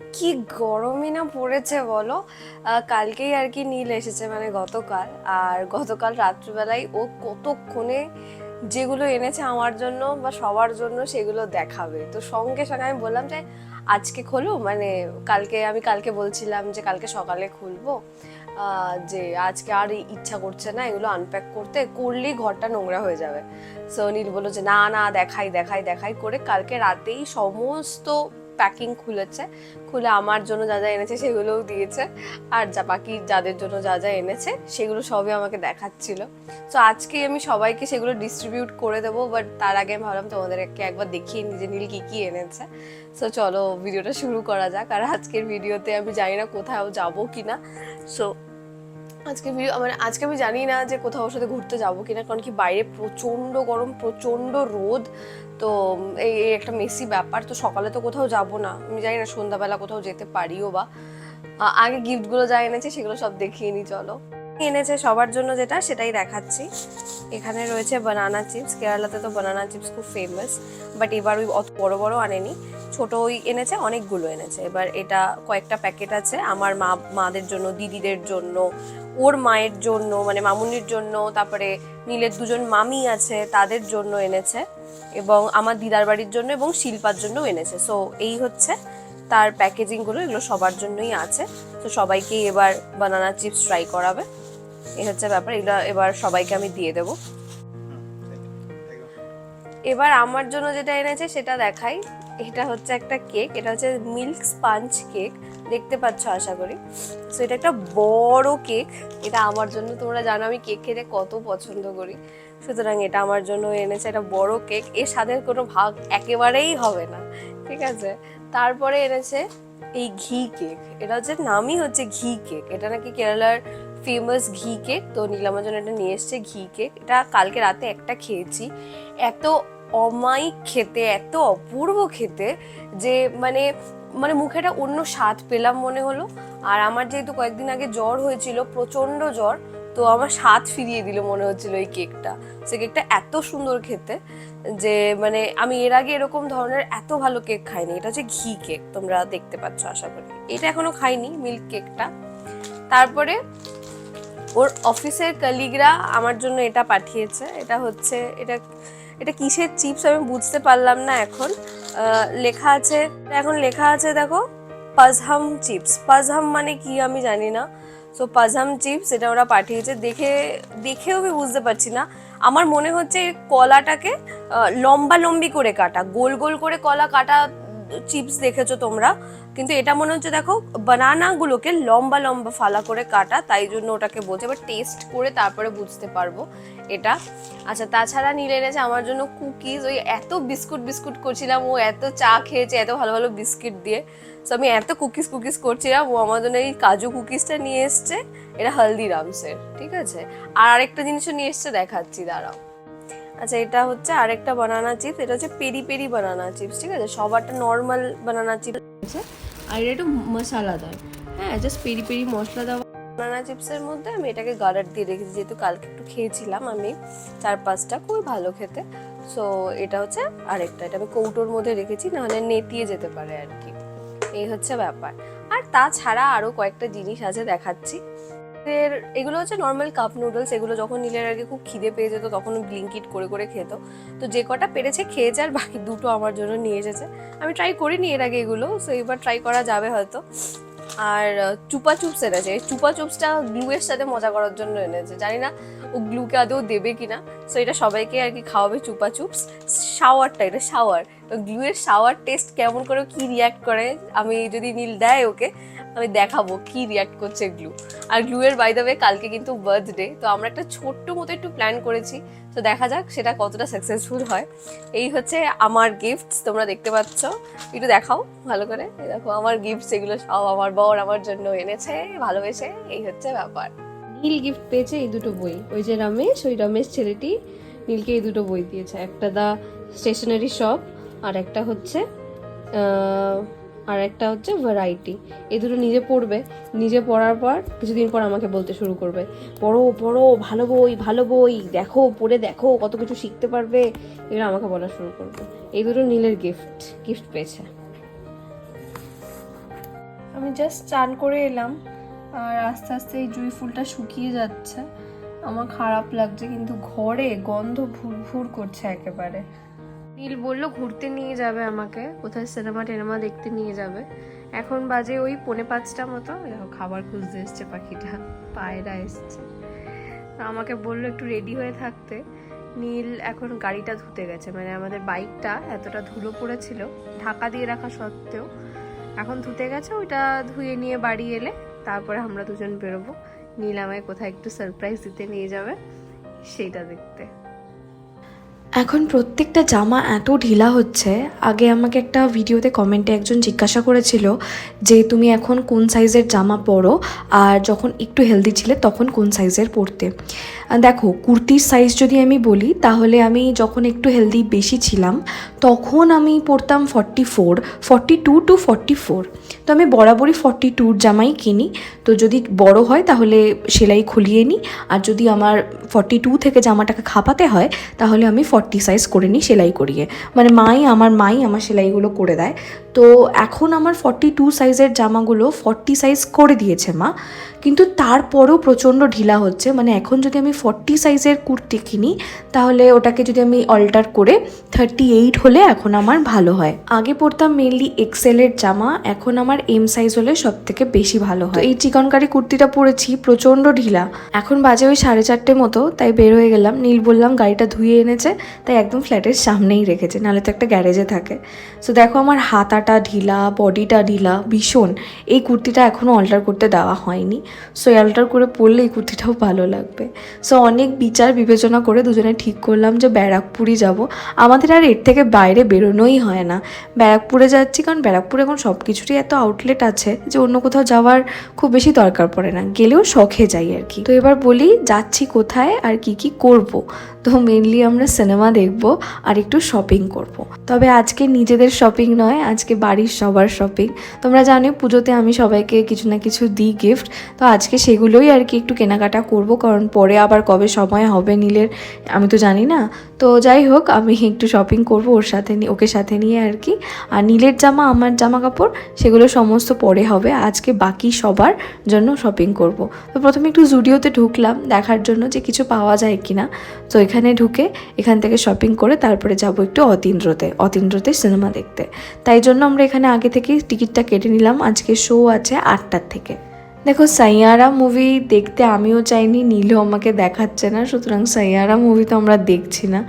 কি গরমই না পড়েছে বলো? কালকেই আর কি নীল এসেছে মানে গতকাল। আর গতকাল রাত্রিবেলায় ও কতক্ষণে যেগুলো এনেছে আমার জন্য বা সবার জন্য সেগুলো দেখাবে। তো সঙ্গে সঙ্গে আমি বললাম যে, আজকে খোলো। মানে কালকে আমি কালকে বলছিলাম যে, কালকে সকালে খুলবো। যে আজকে আর ইচ্ছা করছে না এগুলো আনপ্যাক করতে। করলেই ঘরটা নোংরা হয়ে যাবে। সো নীল বলল যে, না না, দেখাই দেখাই দেখাই। করে কালকে রাতেই সমস্ত প্যাকিং খুলেছে। খুলে আমার জন্য যা যা এনেছে সেগুলোও দিয়েছে। আর যা বাকি যাদের জন্য যা যা এনেছে সেগুলো সবই আমাকে দেখাচ্ছিল। তো আজকে আমি সবাইকে সেগুলো ডিস্ট্রিবিউট করে দেবো বাট তার আগে আমি ভাবলাম তোমাদেরকে একবার দেখিয়ে নিজে নীল কী কী এনেছে। সো চলো ভিডিওটা শুরু করা যাক। আর আজকের ভিডিওতে আমি জানি না কোথাও যাব কি না সো আজকে ভিডিও মানে আজকে আমি জানি না যে কোথাও সাথে ঘুরতে যাব কিনা, কারণ কি বাইরে প্রচণ্ড গরম, প্রচণ্ড রোদ, তো এই একটা মেসি ব্যাপার, তো সকালে তো কোথাও যাব না। আমি জানি না সন্ধ্যাবেলা কোথাও যেতে পারিও বা আগে গিফটগুলো যা এনেছে সেগুলো সব দেখিয়ে নি, চলো। এনেছে সবার জন্য যেটা, সেটাই দেখাচ্ছি। এখানে রয়েছে বানানা চিপস কেরালাতে তো বানানা চিপস খুব ফেমাস বাট এবার ওই অত বড় বড় আনেনি। ছোট ওই এনেছে অনেকগুলো এনেছে। এবার এটা কয়েকটা প্যাকেট আছে আমার মা মাদের জন্য দিদিদের জন্য ওর মায়ের জন্য মানে মামুনির জন্য তারপরে নীলের দুজন মামি আছে তাদের জন্য এনেছে এবং আমার দিদার বাড়ির জন্য এবং শিল্পার জন্য এনেছে। সো এই হচ্ছে তার প্যাকেজিংগুলো এগুলো সবার জন্যই আছে। তো সবাইকেই এবার বানানা চিপস ট্রাই করাবে। এই হচ্ছে ব্যাপার এগুলো এবার সবাইকে আমি দিয়ে দেবো। এবার আমার জন্য যেটা এনেছে সেটা দেখাই। এটা হচ্ছে একটা কেক, এটা হচ্ছে মিল্ক স্পাঞ্চ কেক, দেখতে পাচ্ছ আশা করি। সো এটা একটা বড় কেক, এটা আমার জন্য, তোমরা জানো আমি কেক খেতে কত পছন্দ করি। সুতরাং এটা আমার জন্য এনেছে এটা বড় কেক, এর স্বাদের কোনো ভাগ একেবারেই হবে না, ঠিক আছে? তারপরে এনেছে এই ঘি কেক, এটা হচ্ছে, নামই হচ্ছে ঘি কেক, এটা নাকি কেরালার ফেমাস ঘি কেক, তো নীলামার জন্য এটা নিয়ে এসছে ঘি কেক, এটা কালকে রাতে একটা খেয়েছি, এত অমায়িক খেতে, এত অপূর্ব খেতে যে মানে মানে মুখে একটা অন্য স্বাদ পেলাম মনে হলো। আর আমার যেহেতু কয়েকদিন আগে জ্বর হয়েছিল, প্রচণ্ড জ্বর, তো আমার স্বাদ ফিরিয়ে দিল মনে হচ্ছিল এই কেকটা। সে কেকটা এত সুন্দর খেতে যে মানে আমি এর আগে এরকম ধরনের এত ভালো কেক খাইনি। এটা হচ্ছে ঘি কেক, তোমরা দেখতে পাচ্ছ, আশা করি। এটা এখনও খাইনি, মিল্ক কেকটা। তারপরে ওর অফিসের কলিগরা আমার জন্য এটা পাঠিয়েছে। এটা হচ্ছে, এটা এটা কিসের চিপস আমি বুঝতে পারলাম না এখন। লেখা আছে, এখন লেখা আছে দেখো, পাজহাম চিপস। পাজহাম মানে কি আমি জানি না। সো পাজহাম চিপস এটা ওরা পাঠিয়েছে। দেখে, দেখেও আমি বুঝতে পারছি না। আমার মনে হচ্ছে কলাটাকে লম্বা লম্বি করে কাটা, গোল গোল করে কলা কাটা চিপস দেখেছ তোমরা? কিন্তু এটা মনে হচ্ছে দেখো, বানানাগুলোকে লম্বা লম্বা ফালা করে কাটা, তাই জন্য ওটাকে বলছে, এবার টেস্ট করে তারপরে বুঝতে পারব এটা। আচ্ছা তাছাড়া নীলে এনেছে আমার জন্য কুকিজ ওই এত বিস্কুট বিস্কুট করছিলাম, ও এত চা খেয়েছে, এত ভালো ভালো বিস্কিট দিয়ে। তো আমি এত কুকিজ কুকিজ করছিলাম, ও আমার জন্য এই কাজু কুকিজটা নিয়ে এসছে, এটা হলদিরামসের, ঠিক আছে? আর আরেকটা জিনিসও নিয়ে এসছে, দেখাচ্ছি, দাঁড়াও। আচ্ছা এটা হচ্ছে আরেকটা বানানা চিপস এটা হচ্ছে পেরি পেরি বানানা চিপস ঠিক আছে? সবারটা নর্মাল বানানা চিপস আছে। আর এটা একটু মশলাদার। হ্যাঁ জাস্ট পেরি পেরি মশলা দেওয়া বানানা চিপসের মধ্যে আমি এটাকে গার্ডার দিয়ে রেখেছি, যেহেতু কালকে একটু খেয়েছিলাম আমি চার পাঁচটা, খুবই ভালো খেতে। সো এটা হচ্ছে আরেকটা, এটা আমি কৌটোর মধ্যে রেখেছি, নাহলে নেতিয়ে যেতে পারে আর কি। এই হচ্ছে ব্যাপার। আর তাছাড়া আরও কয়েকটা জিনিস আছে দেখাচ্ছি। এর, এগুলো হচ্ছে নর্মাল কাপ নুডলস এগুলো যখন নীলের আগে খুব খিদে পেয়ে যেত তখন ব্লিঙ্কিট করে করে খেত। তো যে কটা পেরেছে খেয়েছে আর বাকি দুটো আমার জন্য নিয়ে এসেছে। আমি ট্রাই করিনি এর আগে এগুলো সো এবার ট্রাই করা যাবে হয়তো। আর চুপা চুপস এনেছে চুপা চুপসটা গ্লুয়ের সাথে মজা করার জন্য এনেছে। জানি না ও গ্লুকে আদৌ দেবে কিনা। সো এটা সবাইকে আর কি খাওয়াবে চুপা চুপস। শাওয়ারটা এটা শাওয়ার তো গ্লুয়ের শাওয়ার টেস্ট কেমন করে কি রিয়াক্ট করে, আমি যদি নীল দেয় ওকে আমি দেখাবো কি রিয়াক্ট করছে গ্লু আর গ্লুয়ের বাই দ্য কালকে কিন্তু বার্থডে তো আমরা একটা ছোট্ট মতো একটু প্ল্যান করেছি। তো দেখা যাক সেটা কতটা সাকসেসফুল হয়। এই হচ্ছে আমার গিফটস তোমরা দেখতে পাচ্ছ। একটু দেখাও ভালো করে। দেখো, আমার গিফটস এগুলো সব আমার বর আমার জন্য এনেছে, ভালোবেসে। এই হচ্ছে ব্যাপার। নীল গিফট পেয়েছে এই দুটো বই। ওই যে রমেশ, ওই রমেশ ছেলেটি নীলকে এই দুটো বই দিয়েছে। একটা দা স্টেশনারি শপ আর একটা হচ্ছে আর একটা হচ্ছে ভ্যারাইটি এই দুটো নিজে পড়বে। নিজে পড়ার পর কিছুদিন পর আমাকে বলতে শুরু করবে। পড়ো পড়ো, ভালো বই ভালো বই, দেখো, পড়ে দেখো, কত কিছু শিখতে পারবে। এগুলো আমাকে বলা শুরু করবে। এই দুটো নীলের গিফট গিফট পেয়েছে। আমি জাস্ট চান করে এলাম, আর আস্তে আস্তে এই জুঁই ফুলটা শুকিয়ে যাচ্ছে। আমার খারাপ লাগছে, কিন্তু ঘরে গন্ধ ভুর ভুর করছে একেবারে। নীল বলল, ঘুরতে নিয়ে যাবে আমাকে। কোথায় সিনেমা টেনেমা দেখতে নিয়ে যাবে? এখন বাজে ওই পৌনে পাঁচটা মতো। খাবার খুঁজতে এসছে পাখিটা। পায়রা এসছে। আমাকে বলল, একটু রেডি হয়ে থাকতে। নীল এখন গাড়িটা ধুতে গেছে। মানে আমাদের বাইকটা এতটা ধুলো পড়েছিল, ঢাকা দিয়ে রাখা সত্ত্বেও। এখন ধুতে গেছে, ওইটা ধুয়ে নিয়ে বাড়ি এলে তারপরে আমরা দুজন বেরোবো। নীল আমায় কোথায় একটু সারপ্রাইজ দিতে নিয়ে যাবে, সেইটা দেখতে। এখন প্রত্যেকটা জামা এত ঢিলা হচ্ছে। আগে আমাকে একটা ভিডিওতে কমেন্টে একজন জিজ্ঞাসা করেছিল যে, তুমি এখন কোন সাইজের জামা পরো? আর যখন একটু হেলদি ছিলে তখন কোন সাইজের পরতে। দেখো, কুর্তির সাইজ যদি আমি বলি, তাহলে আমি যখন একটু হেলদি বেশি ছিলাম, তখন আমি পরতাম forty four forty two two forty four তো আমি বরাবরই ফর্টি টুর জামাই কিনি। তো যদি বড় হয়, তাহলে সেলাই খুলিয়ে নিই আর যদি আমার ফর্টি টু থেকে জামাটাকে খাপাতে হয়, তাহলে আমি ফর্টি সাইজ করে নিই, সেলাই করিয়ে। মানে মাই আমার মাই আমার সেলাইগুলো করে দেয়। তো এখন আমার ফর্টি টু সাইজের জামাগুলো ফর্টি সাইজ করে দিয়েছে মা। কিন্তু তারপরেও প্রচণ্ড ঢিলা হচ্ছে। মানে এখন যদি আমি ফর্টি সাইজের কুর্তি কিনি, তাহলে ওটাকে যদি আমি অল্টার করে থার্টি এইট হলে এখন আমার ভালো হয়। আগে পরতাম মেনলি এক্সেলের জামা, এখন আমার এম সাইজ হলে সব থেকে বেশি ভালো হয়। এই চিকনকারি কুর্তিটা পরেছি, প্রচণ্ড ঢিলা। এখন বাজে ওই সাড়ে চারটে মতো, তাই বের হয়ে গেলাম। নীল বললাম, গাড়িটা ধুয়ে এনেছে। তাই একদম ফ্ল্যাটের সামনেই রেখেছে, নাহলে তো একটা গ্যারেজে থাকে। সো দেখো আমার হাতাটা ঢিলা, বডিটা ঢিলা, ভীষণ। এই কুর্তিটা এখনও অল্টার করতে দেওয়া হয়নি। সো অল্টার করে পরলে এই কুর্তিটাও ভালো লাগবে। সো অনেক বিচার, বিবেচনা করে দুজনে ঠিক করলাম যে ব্যারাকপুরই যাব। আমাদের আর এর থেকে বাইরে বেরোনোই হয় না। ব্যারাকপুরে যাচ্ছি, কারণ ব্যারাকপুরে এখন সব কিছুরই এত আউটলেট আছে যে অন্য কোথাও যাওয়ার খুব বেশি দরকার পড়ে না। গেলেও শখে যাই আর কি। তো এবার বলি, যাচ্ছি কোথায় আর কি কি করব? তো মেনলি আমরা সিনেমা দেখব আর একটু শপিং করব। তবে আজকে নিজেদের শপিং নয়, আজকে বাড়ির সবার শপিং তোমরা জানো পুজোতে আমি সবাইকে কিছু না কিছু দিই গিফট তো আজকে সেগুলোই আর কি একটু কেনাকাটা করব, কারণ পরে আবার কবে সময় হবে নীলের, আমি তো জানি না। তো যাই হোক, আমি একটু শপিং করব ওর সাথে ওকে সাথে নিয়ে আর কি। আর নীলের জামা, আমার জামা কাপড় সেগুলো সমস্ত পরে হবে। আজকে বাকি সবার জন্য শপিং করব। তো প্রথমে একটু জুডিওতে ঢুকলাম, দেখার জন্য যে কিছু পাওয়া যায় কিনা। তো এখানে ঢুকে এখান থেকে শপিং করে তারপরে যাব একটু অতীন্দ্রতে। অতীন্দ্রতে সিনেমা দেখতে। তাই জন্য আমরা এখানে আগে থেকেই টিকিটটা কেটে নিলাম। আজকে শো আছে আটটার থেকে। দেখো, সাইয়ারা মুভি দেখতে আমিও চাইনি নীলও আমাকে দেখাচ্ছে না, সুতরাং সাইয়ারা মুভি তো আমরা দেখছি না।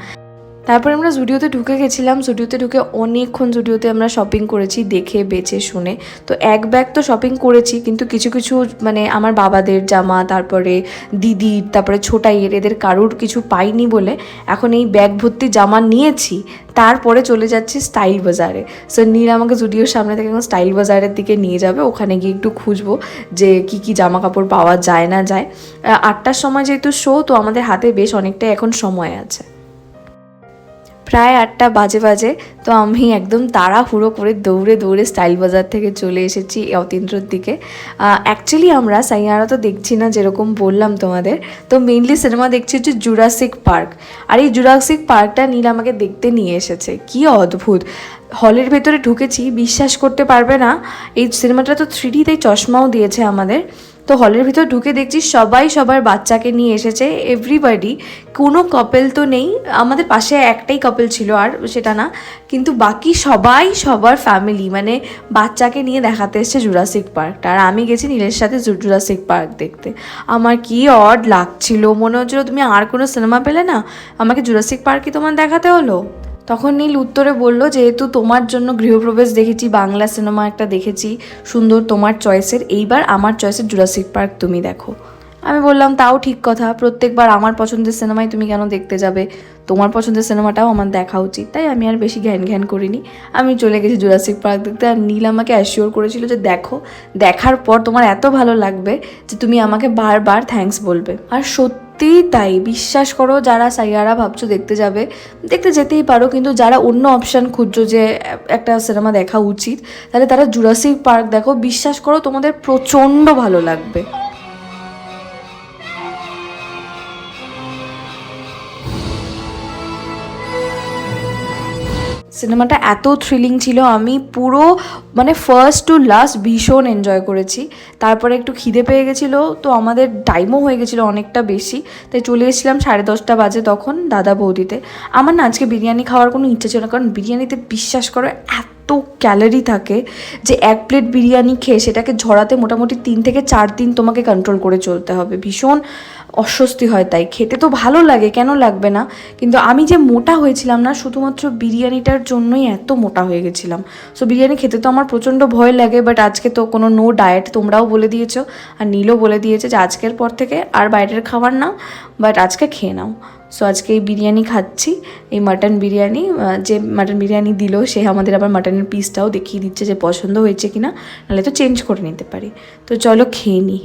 তারপরে আমরা জুডিওতে ঢুকে গেছিলাম। জুডিওতে ঢুকে অনেকক্ষণ জুডিওতে আমরা শপিং করেছি, দেখে বেছে শুনে। তো এক ব্যাগ তো শপিং করেছি, কিন্তু কিছু কিছু মানে আমার বাবাদের জামা, তারপরে দিদির, তারপরে ছোটাইয়ের এদের কারুর কিছু পাইনি বলে এখন এই ব্যাগ ভর্তি জামা নিয়েছি। তারপরে চলে যাচ্ছি স্টাইল বাজারে। সো নীল আমাকে জুডিওর সামনে থেকে এখন স্টাইল বাজারের দিকে নিয়ে যাবে। ওখানে গিয়ে একটু খুঁজবো যে কি কি জামা কাপড় পাওয়া যায় না যায়। আটটার সময় যেহেতু শো তো আমাদের হাতে বেশ অনেকটাই এখন সময় আছে। প্রায় আটটা বাজে বাজে, তো আমি একদম তাড়াহুড়ো করে দৌড়ে দৌড়ে স্টাইল বাজার থেকে চলে এসেছি অতীন্দ্রর দিকে। অ্যাকচুয়ালি আমরা সাইয়ারা তো দেখছি না যেরকম বললাম তোমাদের, তো মেইনলি সিনেমা দেখছি হচ্ছে জুরাসিক পার্ক আর এই জুরাসিক পার্কটা নীল আমাকে দেখতে নিয়ে এসেছে। কি অদ্ভুত! হলের ভেতরে ঢুকেছি, বিশ্বাস করতে পারবে না। এই সিনেমাটা তো থ্রি তাই চশমাও দিয়েছে আমাদের। তো হলের ভিতর ঢুকে দেখছি সবাই সবার বাচ্চাকে নিয়ে এসেছে। এভরিবাডি কোনো কাপেল তো নেই। আমাদের পাশে একটাই কাপেল ছিল আর সেটা না। কিন্তু বাকি সবাই সবার ফ্যামিলি মানে বাচ্চাকে নিয়ে দেখাতে এসছে জুরাসিক পার্কটা আর আমি গেছি নীলের সাথে জুরাসিক পার্ক দেখতে। আমার কি অড লাগছিল। মনে হচ্ছিল তুমি আর কোনো সিনেমা পেলে না? আমাকে জুরাসিক পার্কই তোমার দেখাতে হলো? তখন নীল উত্তরে বলল, যেহেতু তোমার জন্য গৃহপ্রবেশ দেখেছি, বাংলা সিনেমা একটা দেখেছি, সুন্দর তোমার চয়েসের, এইবার আমার চয়েসের জুরাসিক পার্ক তুমি দেখো। আমি বললাম, তাও ঠিক কথা, প্রত্যেকবার আমার পছন্দের সিনেমায় তুমি কেন দেখতে যাবে? তোমার পছন্দের সিনেমাটাও আমার দেখা উচিত। তাই আমি আর বেশি ঘ্যান ঘ্যান করিনি। আমি চলে গেছি জুরাসিক পার্ক দেখতে, আর নীল আমাকে অ্যাসিওর করেছিল যে, দেখো, দেখার পর তোমার এত ভালো লাগবে যে, তুমি আমাকে বারবার থ্যাঙ্কস বলবে। আর সত্যিই তাই। বিশ্বাস করো, যারা সাইয়ারা ভাবছ দেখতে যাবে, দেখতে যেতেই পারো, কিন্তু যারা অন্য অপশান খুঁজছো যে, একটা সিনেমা দেখা উচিত, তাহলে তারা জুরাসিক পার্ক দেখো। বিশ্বাস করো, তোমাদের প্রচণ্ড ভালো লাগবে। সিনেমাটা এত থ্রিলিং ছিল, আমি পুরো মানে ফার্স্ট টু লাস্ট ভীষণ এনজয় করেছি। তারপরে একটু খিদে পেয়ে গেছিল, তো আমাদের টাইমও হয়ে গেছিল অনেকটা বেশি। তাই চলে এসেছিলাম সাড়ে দশটা বাজে তখন দাদা বৌদিতে। আমার না আজকে বিরিয়ানি খাওয়ার কোনো ইচ্ছা ছিল না, কারণ বিরিয়ানিতে বিশ্বাস করো, এত ক্যালোরি থাকে যে এক প্লেট বিরিয়ানি খেয়ে সেটাকে ঝরাতে মোটামুটি তিন থেকে চার দিন তোমাকে কন্ট্রোল করে চলতে হবে। ভীষণ অস্বস্তি হয় তাই। খেতে তো ভালো লাগে, কেন লাগবে না? কিন্তু আমি যে মোটা হয়েছিলাম না, শুধুমাত্র বিরিয়ানিটার জন্যই এত মোটা হয়ে গেছিলাম। সো বিরিয়ানি খেতে তো আমার প্রচণ্ড ভয় লাগে বাট আজকে তো কোনো নো ডায়েট তোমরাও বলে দিয়েছ। আর নীলও বলে দিয়েছে যে আজকের পর থেকে আর বাইরের খাবার নাও বাট আজকে খেয়ে নাও। সো আজকে এই বিরিয়ানি খাচ্ছি। এই মাটন বিরিয়ানি যে মাটন বিরিয়ানি দিল, সে আমাদের আবার মাটনের পিসটাও দেখিয়ে দিচ্ছে যে পছন্দ হয়েছে কিনা। নাহলে তো চেঞ্জ করে নিতে পারি। তো চলো খেয়ে নিই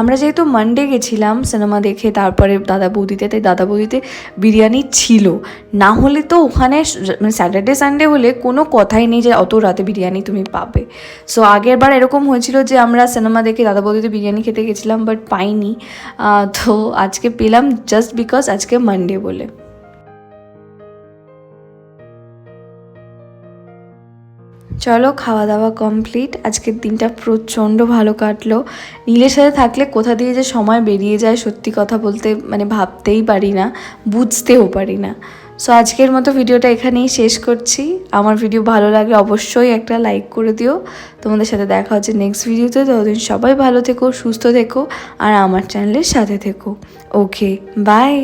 আমরা যেহেতু মানডে গেছিলাম সিনেমা দেখে, তারপরে দাদা বৌদিতে, তাই দাদা বৌদিতে বিরিয়ানি ছিল। না হলে তো ওখানে মানে স্যাটারডে সানডে হলে কোনো কথাই নেই যে অত রাতে বিরিয়ানি তুমি পাবে। সো আগের বার এরকম হয়েছিল যে আমরা সিনেমা দেখে দাদা বৌদিতে বিরিয়ানি খেতে গেছিলাম বাট পাইনি। তো আজকে পেলাম জাস্ট বিকজ আজকে মানডে বলে। চলো খাওয়া দাওয়া কমপ্লিট আজকের দিনটা প্রচণ্ড ভালো কাটলো। নীলের সাথে থাকলে কোথা দিয়ে যে সময় বেরিয়ে যায় সত্যি কথা বলতে মানে ভাবতেই পারি না, বুঝতেও পারি না। সো আজকের মতো ভিডিওটা এখানেই শেষ করছি। আমার ভিডিও ভালো লাগলে অবশ্যই একটা লাইক করে দিও। তোমাদের সাথে দেখা হচ্ছে নেক্সট ভিডিওতে ততদিন সবাই ভালো থেকো, সুস্থ থেকো, আর আমার চ্যানেলের সাথে থেকো। Okay bye